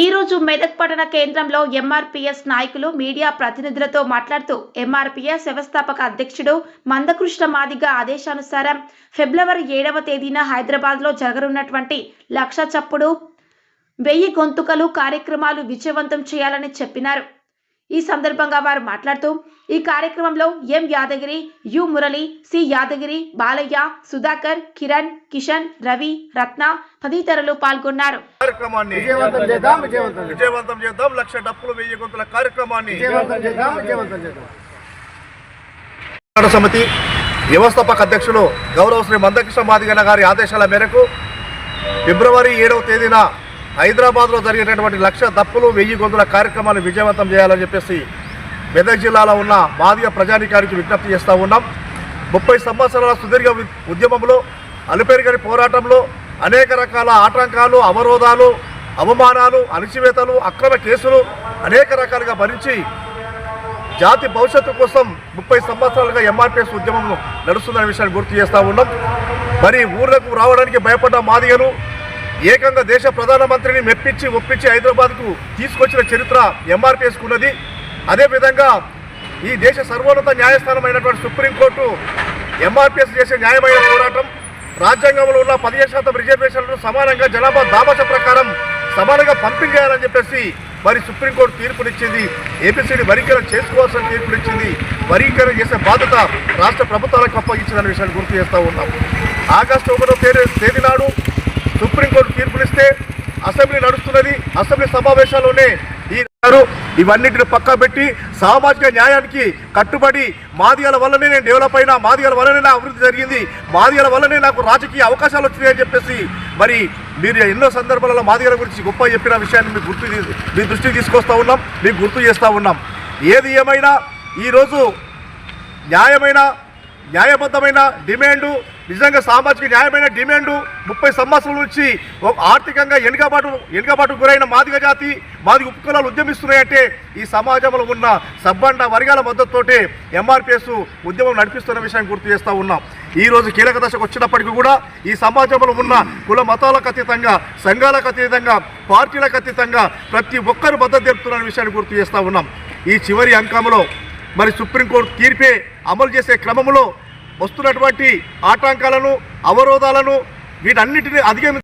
ఈరోజు మెదక్ పట్టణ కేంద్రంలో ఎంఆర్పీఎస్ నాయకులు మీడియా ప్రతినిధులతో మాట్లాడుతూ ఎంఆర్పీఎస్ వ్యవస్థాపక అధ్యక్షుడు మందకృష్ణ మాదిగ ఆదేశానుసారం ఫిబ్రవరి ఏడవ తేదీన హైదరాబాద్లో జరగనున్నటువంటి లక్ష చప్పుడు వెయ్యి గొంతుకలు కార్యక్రమాలు విజయవంతం చేయాలని చెప్పినారు. ఈ సందర్భంగా వారు మాట్లాడుతూ ఈ కార్యక్రమంలో M Yadagiri U Murali C Yadagiri Balayya Sudhakar Kiran Kishan Ravi Ratna తదితరులు పాల్గొన్నారు. కార్యక్రమాన్ని విజయవంతం చేద్దాం విజయవంతం చేద్దాం. విజయవంతం చేద్దాం. లక్ష డప్పులు వెయ్యి గొంతుల కార్యక్రమాన్ని విజయవంతం చేద్దాం విజయవంతం చేద్దాం. పోరాట సమితి వ్యవస్థాపక అధ్యక్షులు గౌరవ శ్రీ మందకృష్ణ మాదిగన్న గారి ఆదేశాల మేరకు ఫిబ్రవరి ఏడవ తేదీన హైదరాబాద్లో జరిగేటటువంటి లక్ష దప్పులు వెయ్యి గొంతుల కార్యక్రమాన్ని విజయవంతం చేయాలని చెప్పేసి మెదక్ జిల్లాలో ఉన్న మాదిగ ప్రజానికానికి విజ్ఞప్తి చేస్తూ ఉన్నాం. ముప్పై సంవత్సరాల సుదీర్ఘ ఉద్యమంలో అలుపెరుగని పోరాటంలో అనేక రకాల ఆటంకాలు అవరోధాలు అవమానాలు అణిచివేతలు అక్రమ కేసులు అనేక రకాలుగా భరించి జాతి భవిష్యత్తు కోసం ముప్పై సంవత్సరాలుగా ఎంఆర్పిఎస్ ఉద్యమం నడుస్తుందనే విషయాన్ని గుర్తు చేస్తూ ఉన్నాం. మరి ఊర్లకు రావడానికి భయపడ్డ మాదిగను ఏకంగా దేశ ప్రధానమంత్రిని మెప్పించి ఒప్పించి హైదరాబాద్కు తీసుకొచ్చిన చరిత్ర ఎంఆర్పిఎస్కు ఉన్నది. అదేవిధంగా ఈ దేశ సర్వోన్నత న్యాయస్థానం అయినటువంటి సుప్రీంకోర్టు ఎంఆర్పిఎస్ చేసే న్యాయమైన పోరాటం రాజ్యాంగంలో ఉన్న పదిహేను శాతం రిజర్వేషన్లను సమానంగా జనాభా దాబాస ప్రకారం సమానంగా పంపిణీ చేయాలని చెప్పేసి మరి సుప్రీంకోర్టు తీర్పునిచ్చింది. ఏపీసీని వరీకరణ చేసుకోవాల్సిన తీర్పునిచ్చింది. వరీకరణ చేసే బాధ్యత రాష్ట్ర ప్రభుత్వాలకు అప్పగించిందనే విషయాన్ని గుర్తు చేస్తూ ఉన్నాం. ఆగస్టు ఒకటో తేదీ తేదీ నాడు చూస్తే అసెంబ్లీ నడుస్తున్నది అసెంబ్లీ సమావేశాల్లోనే ఈ ఇవన్నిటిని పక్క పెట్టి సామాజిక న్యాయానికి కట్టుబడి మాదిగల వల్లనే నేను డెవలప్ అయినా మాదిగల వల్లనే నా అభివృద్ధి జరిగింది మాదిగల వల్లనే నాకు రాజకీయ అవకాశాలు వచ్చినాయని చెప్పేసి మరి మీరు ఎన్నో సందర్భాలలో మాదిగల గురించి గొప్ప చెప్పిన విషయాన్ని మీకు గుర్తు మీ దృష్టికి తీసుకొస్తా ఉన్నాం మీకు గుర్తు చేస్తూ ఉన్నాం. ఏది ఏమైనా ఈరోజు న్యాయమైన న్యాయబద్ధమైన డిమాండు నిజంగా సామాజిక న్యాయమైన డిమాండు ముప్పై సంవత్సరాల నుంచి ఆర్థికంగా వెనుకబాటు వెనుకబాటు గురైన మాదిగ జాతి మాదిగ ఉపకులాలు ఉద్యమిస్తున్నాయంటే ఈ సమాజంలో ఉన్న సబ్బండ వర్గాల మద్దతుతోటే ఎంఆర్పిఎస్ ఉద్యమం నడిపిస్తున్న విషయాన్ని గుర్తు చేస్తూ ఉన్నాం. ఈ రోజు కీలక దశకు వచ్చినప్పటికీ కూడా ఈ సమాజంలో ఉన్న కుల మతాలకు అతీతంగా సంఘాలకు అతీతంగా పార్టీలకు అతీతంగా ప్రతి ఒక్కరు మద్దతు తెలుపుతున్న విషయాన్ని గుర్తు చేస్తూ ఉన్నాం. ఈ చివరి అంకంలో మరి సుప్రీంకోర్టు తీర్పే అమలు చేసే క్రమంలో వస్తున్నటువంటి ఆటంకాలను అవరోధాలను వీటన్నిటిని అధిగమి